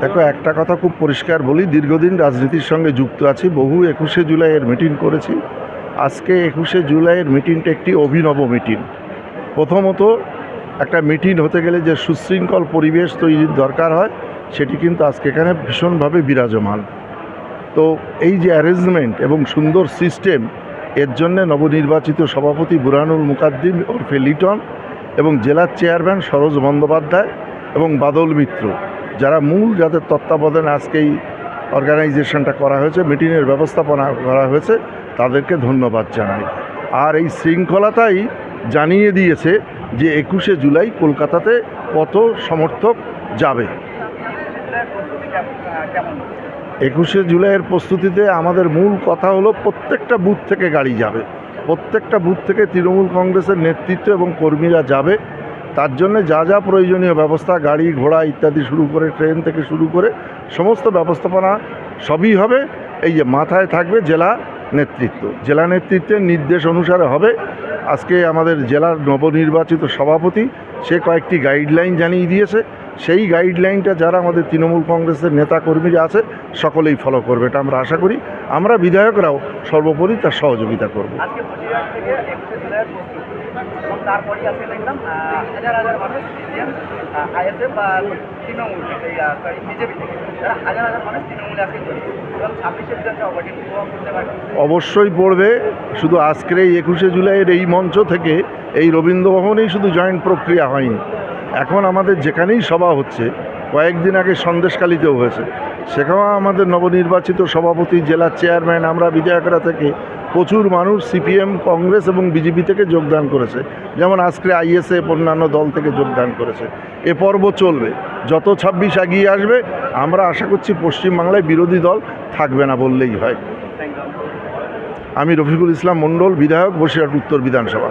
দেখো, একটা কথা খুব পরিষ্কার বলি, দীর্ঘদিন রাজনীতির সঙ্গে যুক্ত আছি, বহু একুশে জুলাইয়ের মিটিং করেছি। আজকে একুশে জুলাইয়ের মিটিংটা একটি অভিনব মিটিং প্রথমত, একটা মিটিং হতে গেলে যে সুশৃঙ্খল পরিবেশ তৈরির দরকার হয়, সেটি কিন্তু আজকে এখানে ভীষণভাবে বিরাজমান। তো এই যে অ্যারেঞ্জমেন্ট এবং সুন্দর সিস্টেম এর জন্য নবনির্বাচিত সভাপতি বুরহানুল মুকাদ্দিম ওরফে লিটন এবং জেলার চেয়ারম্যান সরোজ বন্দ্যোপাধ্যায় এবং বাদল মিত্র, যারা মূল যাদের তত্ত্বাবধানে আজকে এই অর্গানাইজেশনটা করা হয়েছে, মিটিংয়ের ব্যবস্থাপনা করা হয়েছে, তাদেরকে ধন্যবাদ জানাই। আর এই শৃঙ্খলাটাই জানিয়ে দিয়েছে যে একুশে জুলাই কলকাতাতে কত সমর্থক যাবে। একুশে জুলাইয়ের প্রস্তুতিতে আমাদের মূল কথা হলো প্রত্যেকটা বুথ থেকে গাড়ি যাবে। প্রত্যেকটা বুথ থেকে তৃণমূল কংগ্রেসের নেতৃত্ব এবং কর্মীরা যাবে। তার জন্য যা যা প্রয়োজনীয় ব্যবস্থা, গাড়ি, ঘোড়া ইত্যাদি শুরু করে, ট্রেন থেকে শুরু করে, সমস্ত ব্যবস্থাপনা সবই হবে। এই যে মাথায় থাকবে জেলা নেতৃত্ব। জেলা নেতৃত্বের নির্দেশ অনুসারে হবে। আজকে আমাদের জেলার নবনির্বাচিত সভাপতি, সে কয়েকটি গাইডলাইন জানিয়ে দিয়েছে। সেই গাইডলাইনটা যারা আমাদের তৃণমূল কংগ্রেসের নেতা কর্মীরা আছে সকলেই ফলো করবে এটা আমরা আশা করি। আমরা বিধায়করাও সর্বোপরি তার সহযোগিতা করব। আজকে কুচবিহার থেকে একুশে জুলাইয়ের প্রস্তুতি এবং তারপরেই আজকে দেখলাম হাজার হাজার মানুষ সিপিএম আইএসএফ বা তৃণমূল সরি বিজেপি থেকে। তারা হাজার হাজার মানুষ তৃণমূলে আজকে এবং ছাব্বিশে বিধানসভা ভোটের প্রভাব করতে পারে। অবশ্যই পড়বে। শুধু আজকের এই একুশে জুলাইয়ের এই মঞ্চ থেকে এই রবীন্দ্রভবনেই শুধু জয়েন্ট প্রক্রিয়া হয়নি। এখন আমাদের যেখানেই সভা হচ্ছে, কয়েকদিন আগে সন্দেশকালীতেও হয়েছে। সেখানেও আমাদের নবনির্বাচিত সভাপতি জেলার চেয়ারম্যান, আমরা বিধায়করা থেকে প্রচুর মানুষ সিপিএম, কংগ্রেস এবং বিজেপি থেকে যোগদান করেছে। যেমন আজকে আইএসএফ অন্যান্য দল থেকে যোগদান করেছে। এ পর্ব চলবে। যত ছাব্বিশ এগিয়ে আসবে, আমরা আশা করছি পশ্চিমবাংলায় বিরোধী দল থাকবে না বললেই হয়। আমি রফিকুল ইসলাম মণ্ডল, বিধায়ক, বসিরহাট উত্তর বিধানসভা।